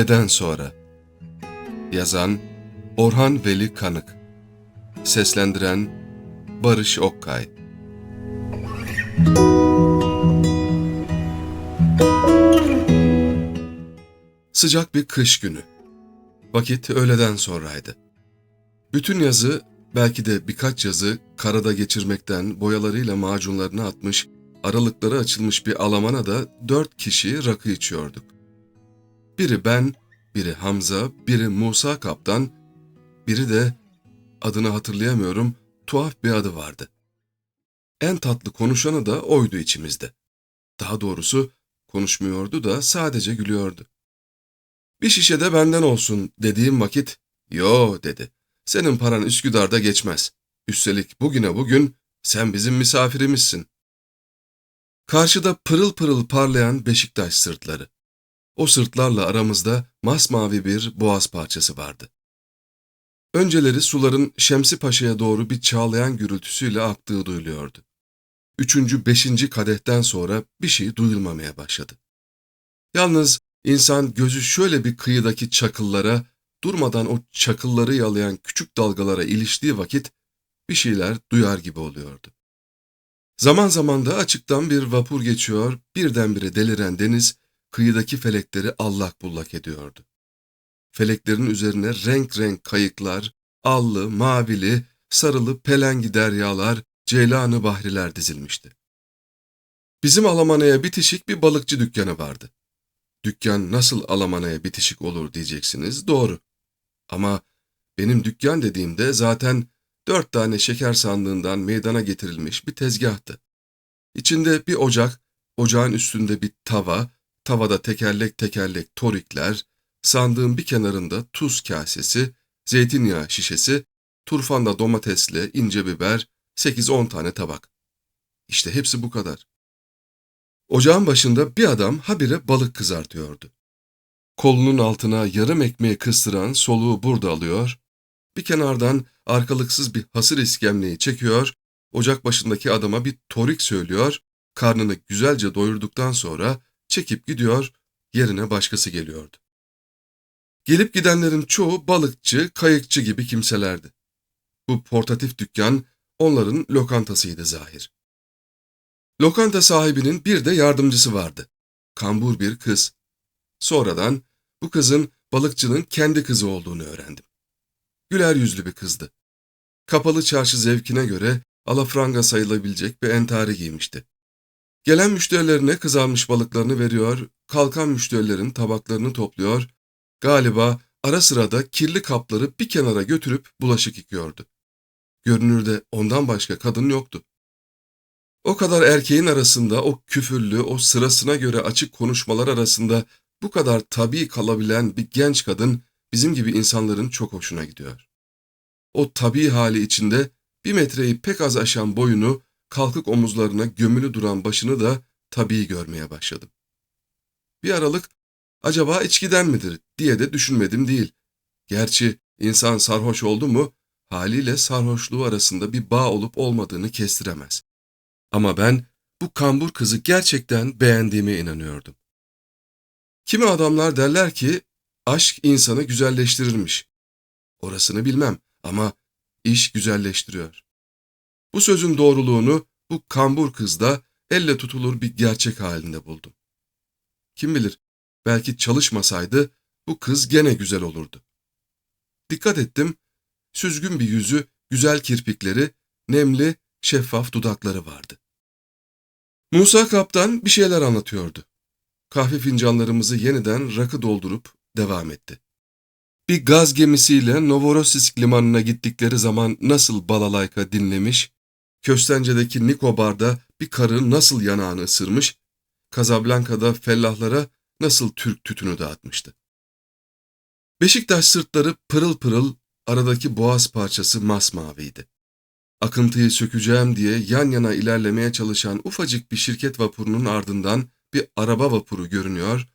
Öğleden Sonra Yazan Orhan Veli Kanık Seslendiren Barış Okkay Sıcak bir kış günü. Vakit öğleden sonraydı. Bütün yazı, belki de birkaç yazı karada geçirmekten boyalarıyla macunlarını atmış, aralıkları açılmış bir alamana da dört kişi rakı içiyorduk. Biri ben, biri Hamza, biri Musa Kaptan, biri de adını hatırlayamıyorum, tuhaf bir adı vardı. En tatlı konuşanı da oydu içimizde. Daha doğrusu konuşmuyordu da sadece gülüyordu. Bir şişe de benden olsun dediğim vakit, yo dedi. Senin paran Üsküdar'da geçmez. Üstelik bugüne bugün sen bizim misafirimizsin. Karşıda pırıl pırıl parlayan Beşiktaş sırtları. O sırtlarla aramızda masmavi bir boğaz parçası vardı. Önceleri suların Şemsi Paşa'ya doğru bir çağlayan gürültüsüyle aktığı duyuluyordu. Üçüncü, beşinci kadehten sonra bir şey duyulmamaya başladı. Yalnız insan gözü şöyle bir kıyıdaki çakıllara, durmadan o çakılları yalayan küçük dalgalara iliştiği vakit bir şeyler duyar gibi oluyordu. Zaman zaman da açıktan bir vapur geçiyor, birdenbire deliren deniz kıyıdaki felekleri allak bullak ediyordu. Feleklerin üzerine renk renk kayıklar, allı, mavili, sarılı pelengi deryalar, ceylanı bahriler dizilmişti. Bizim Alamana'ya bitişik bir balıkçı dükkanı vardı. Dükkan nasıl Alamana'ya bitişik olur diyeceksiniz, doğru. Ama benim dükkan dediğimde zaten dört tane şeker sandığından meydana getirilmiş bir tezgahtı. İçinde bir ocak, ocağın üstünde bir tava, tavada tekerlek tekerlek torikler, sandığın bir kenarında tuz kasesi, zeytinyağı şişesi, turfanda domatesle ince biber, 8-10 tane tabak. İşte hepsi bu kadar. Ocağın başında bir adam habire balık kızartıyordu. Kolunun altına yarım ekmeği kıstıran soluğu burada alıyor, bir kenardan arkalıksız bir hasır iskemleyi çekiyor, ocak başındaki adama bir torik söylüyor, karnını güzelce doyurduktan sonra çekip gidiyor, yerine başkası geliyordu. Gelip gidenlerin çoğu balıkçı, kayıkçı gibi kimselerdi. Bu portatif dükkan onların lokantasıydı zahir. Lokanta sahibinin bir de yardımcısı vardı. Kambur bir kız. Sonradan bu kızın balıkçının kendi kızı olduğunu öğrendim. Güler yüzlü bir kızdı. Kapalı çarşı zevkine göre alafranga sayılabilecek bir entari giymişti. Gelen müşterilerine kızarmış balıklarını veriyor, kalkan müşterilerin tabaklarını topluyor, galiba ara sırada kirli kapları bir kenara götürüp bulaşık yıkıyordu. Görünürde ondan başka kadın yoktu. O kadar erkeğin arasında o küfürlü, o sırasına göre açık konuşmalar arasında bu kadar tabii kalabilen bir genç kadın bizim gibi insanların çok hoşuna gidiyor. O tabii hali içinde bir metreyi pek az aşan boyunu, kalkık omuzlarına gömülü duran başını da tabii görmeye başladım. Bir aralık acaba içkiden midir diye de düşünmedim değil. Gerçi insan sarhoş oldu mu haliyle sarhoşluğu arasında bir bağ olup olmadığını kestiremez. Ama ben bu kambur kızı gerçekten beğendiğime inanıyordum. Kimi adamlar derler ki aşk insanı güzelleştirirmiş. Orasını bilmem ama iş güzelleştiriyor. Bu sözün doğruluğunu bu kambur kızda elle tutulur bir gerçek halinde buldum. Kim bilir belki çalışmasaydı bu kız gene güzel olurdu. Dikkat ettim, süzgün bir yüzü, güzel kirpikleri, nemli, şeffaf dudakları vardı. Musa kaptan bir şeyler anlatıyordu. Kahve fincanlarımızı yeniden rakı doldurup devam etti. Bir gaz gemisiyle Novorossiysk limanına gittikleri zaman nasıl balalayka dinlemiş, Köstence'deki Nikobar'da bir karı nasıl yanağını ısırmış, Kazablanka'da fellahlara nasıl Türk tütünü dağıtmıştı. Beşiktaş sırtları pırıl pırıl, aradaki boğaz parçası masmaviydi. Akıntıyı sökeceğim diye yan yana ilerlemeye çalışan ufacık bir şirket vapurunun ardından bir araba vapuru görünüyor,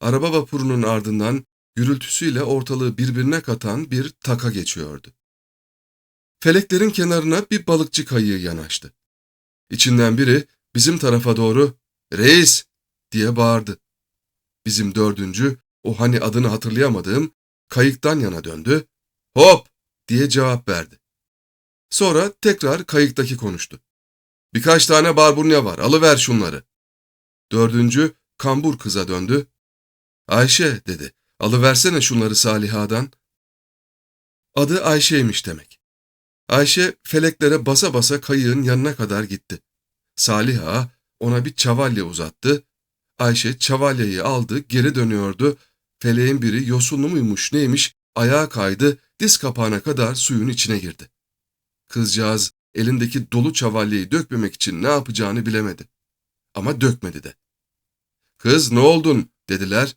araba vapurunun ardından gürültüsüyle ortalığı birbirine katan bir taka geçiyordu. Feleklerin kenarına bir balıkçı kayığı yanaştı. İçinden biri bizim tarafa doğru ''Reis!'' diye bağırdı. Bizim dördüncü o hani adını hatırlayamadığım kayıktan yana döndü. Hop diye cevap verdi. Sonra tekrar kayıktaki konuştu. Birkaç tane barbunya var, alıver şunları. Dördüncü kambur kıza döndü. Ayşe dedi, alıversene şunları Saliha'dan. Adı Ayşe'ymiş demek. Ayşe feleklere basa basa kayığın yanına kadar gitti. Saliha ona bir çavalya uzattı. Ayşe çavalyayı aldı, geri dönüyordu. Feleğin biri yosunlu muymuş neymiş, ayağa kaydı, diz kapağına kadar suyun içine girdi. Kızcağız elindeki dolu çavalyayı dökmemek için ne yapacağını bilemedi. Ama dökmedi de. Kız ne oldun dediler.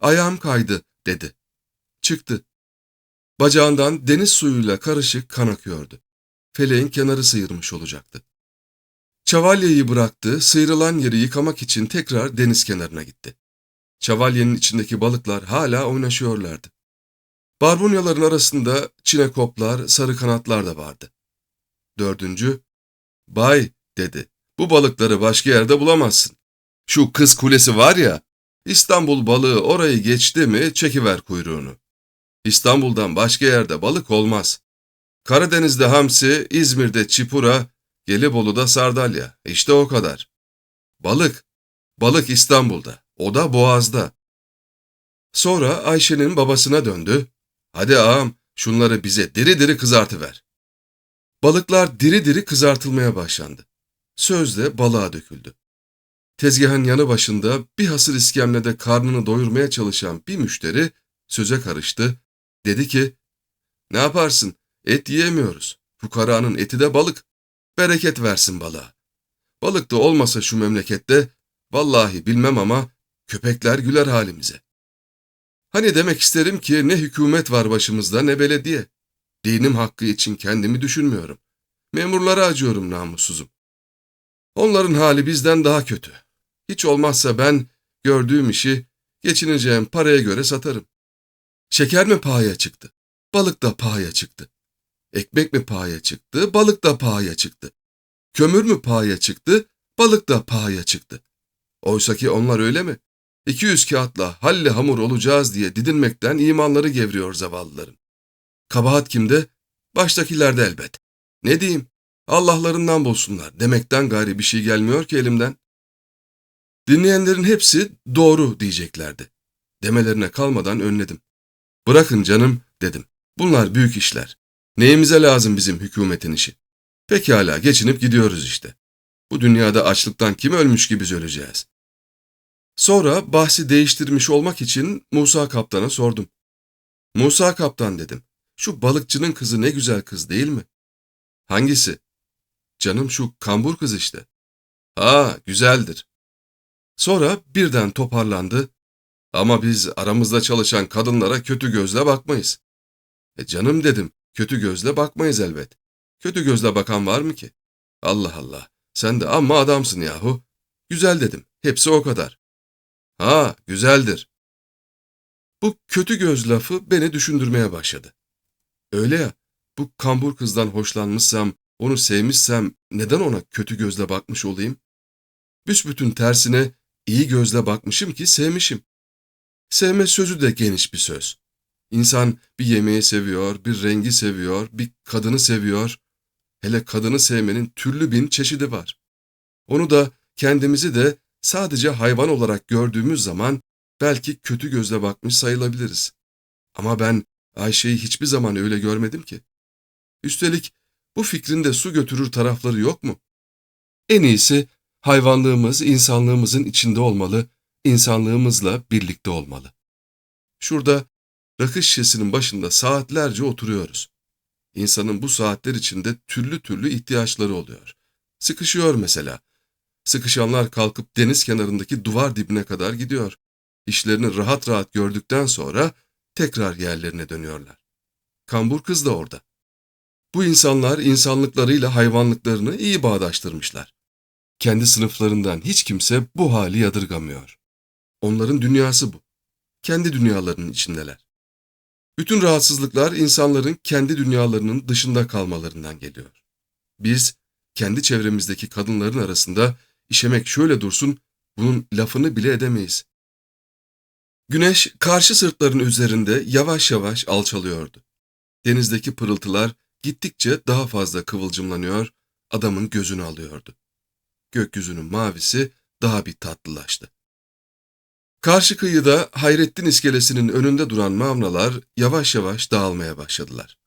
Ayağım kaydı dedi. Çıktı. Bacağından deniz suyuyla karışık kan akıyordu. Feleğin kenarı sıyırmış olacaktı. Çavalyeyi bıraktı, sıyrılan yeri yıkamak için tekrar deniz kenarına gitti. Çavalyenin içindeki balıklar hala oynaşıyorlardı. Barbunyaların arasında çinekoplar, sarı kanatlar da vardı. Dördüncü, Bay dedi, bu balıkları başka yerde bulamazsın. Şu kız kulesi var ya, İstanbul balığı orayı geçti mi çekiver kuyruğunu. İstanbul'dan başka yerde balık olmaz. Karadeniz'de hamsi, İzmir'de çipura, Gelibolu'da sardalya. İşte o kadar. Balık. Balık İstanbul'da. O da Boğaz'da. Sonra Ayşe'nin babasına döndü. Hadi ağam şunları bize diri diri kızartıver. Balıklar diri diri kızartılmaya başlandı. Sözde balığa döküldü. Tezgahın yanı başında bir hasır iskemlede karnını doyurmaya çalışan bir müşteri söze karıştı. Dedi ki, ne yaparsın et yiyemiyoruz. Fukaranın eti de balık. Bereket versin balığa. Balık da olmasa şu memlekette, vallahi bilmem ama köpekler güler halimize. Hani demek isterim ki ne hükümet var başımızda ne belediye. Dinim hakkı için kendimi düşünmüyorum. Memurlara acıyorum namussuzum. Onların hali bizden daha kötü. Hiç olmazsa ben gördüğüm işi geçineceğim paraya göre satarım. Şeker mi pahaya çıktı? Balık da pahaya çıktı. Ekmek mi pahaya çıktı? Balık da pahaya çıktı. Kömür mü pahaya çıktı? Balık da pahaya çıktı. Oysa ki onlar öyle mi? 200 kağıtla halle hamur olacağız diye didinmekten imanları gevriyor zavallıların. Kabahat kimde? Baştakilerde elbet. Ne diyeyim? Allah'larından bulsunlar demekten gayri bir şey gelmiyor ki elimden. Dinleyenlerin hepsi doğru diyeceklerdi. Demelerine kalmadan önledim. Bırakın canım dedim. Bunlar büyük işler. Neyimize lazım bizim hükümetin işi? Pekala geçinip gidiyoruz işte. Bu dünyada açlıktan kim ölmüş gibi öleceğiz. Sonra bahsi değiştirmiş olmak için Musa kaptana sordum. Musa kaptan dedim. Şu balıkçının kızı ne güzel kız değil mi? Hangisi? Canım şu kambur kız işte. Ha güzeldir. Sonra birden toparlandı. Ama biz aramızda çalışan kadınlara kötü gözle bakmayız. E canım dedim, kötü gözle bakmayız elbet. Kötü gözle bakan var mı ki? Allah Allah, sen de amma adamsın yahu. Güzel dedim, hepsi o kadar. Ha, güzeldir. Bu kötü göz lafı beni düşündürmeye başladı. Öyle ya, bu kambur kızdan hoşlanmışsam, onu sevmişsem neden ona kötü gözle bakmış olayım? Büsbütün tersine iyi gözle bakmışım ki sevmişim. Sevme sözü de geniş bir söz. İnsan bir yemeği seviyor, bir rengi seviyor, bir kadını seviyor. Hele kadını sevmenin türlü bin çeşidi var. Onu da kendimizi de sadece hayvan olarak gördüğümüz zaman belki kötü gözle bakmış sayılabiliriz. Ama ben Ayşe'yi hiçbir zaman öyle görmedim ki. Üstelik bu fikrin de su götürür tarafları yok mu? En iyisi hayvanlığımız insanlığımızın içinde olmalı, insanlığımızla birlikte olmalı. Şurada rakı şişesinin başında saatlerce oturuyoruz. İnsanın bu saatler içinde türlü türlü ihtiyaçları oluyor. Sıkışıyor mesela. Sıkışanlar kalkıp deniz kenarındaki duvar dibine kadar gidiyor. İşlerini rahat rahat gördükten sonra tekrar yerlerine dönüyorlar. Kambur kız da orada. Bu insanlar insanlıklarıyla hayvanlıklarını iyi bağdaştırmışlar. Kendi sınıflarından hiç kimse bu hali yadırgamıyor. Onların dünyası bu. Kendi dünyalarının içindeler. Bütün rahatsızlıklar insanların kendi dünyalarının dışında kalmalarından geliyor. Biz kendi çevremizdeki kadınların arasında işemek şöyle dursun bunun lafını bile edemeyiz. Güneş karşı sırtların üzerinde yavaş yavaş alçalıyordu. Denizdeki pırıltılar gittikçe daha fazla kıvılcımlanıyor, adamın gözünü alıyordu. Gökyüzünün mavisi daha bir tatlılaştı. Karşı kıyıda Hayrettin iskelesinin önünde duran mavnalar yavaş yavaş dağılmaya başladılar.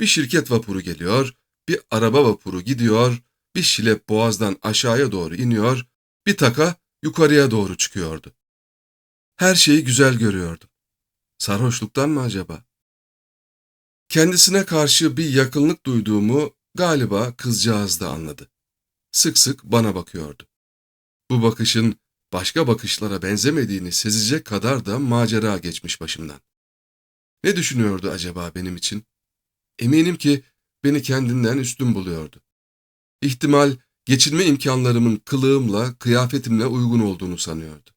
Bir şirket vapuru geliyor, bir araba vapuru gidiyor, bir şilep boğazdan aşağıya doğru iniyor, bir taka yukarıya doğru çıkıyordu. Her şeyi güzel görüyordum. Sarhoşluktan mı acaba? Kendisine karşı bir yakınlık duyduğumu galiba kızcağız da anladı. Sık sık bana bakıyordu. Bu bakışın başka bakışlara benzemediğini sezecek kadar da macera geçmiş başımdan. Ne düşünüyordu acaba benim için? Eminim ki beni kendinden üstün buluyordu. İhtimal geçinme imkanlarımın kılığımla, kıyafetimle uygun olduğunu sanıyordu.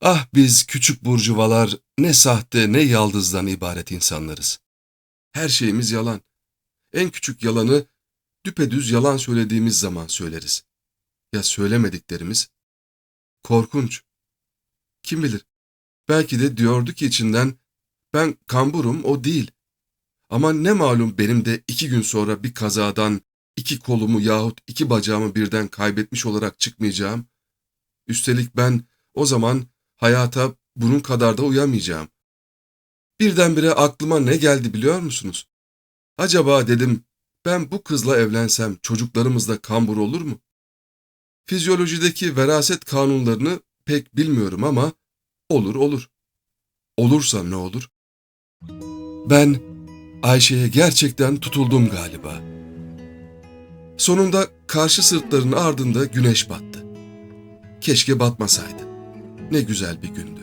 Ah biz küçük burjuvalar ne sahte ne yaldızdan ibaret insanlarız. Her şeyimiz yalan. En küçük yalanı düpedüz yalan söylediğimiz zaman söyleriz. Ya söylemediklerimiz? Korkunç. Kim bilir? Belki de diyordu ki içinden ben kamburum o değil. Ama ne malum benim de iki gün sonra bir kazadan iki kolumu yahut iki bacağımı birden kaybetmiş olarak çıkmayacağım. Üstelik ben o zaman hayata bunun kadar da uyamayacağım. Birdenbire aklıma ne geldi biliyor musunuz? Acaba dedim ben bu kızla evlensem çocuklarımız da kambur olur mu? Fizyolojideki veraset kanunlarını pek bilmiyorum ama olur olur. Olursa ne olur? Ben Ayşe'ye gerçekten tutuldum galiba. Sonunda karşı sırtların ardında güneş battı. Keşke batmasaydı. Ne güzel bir gündü.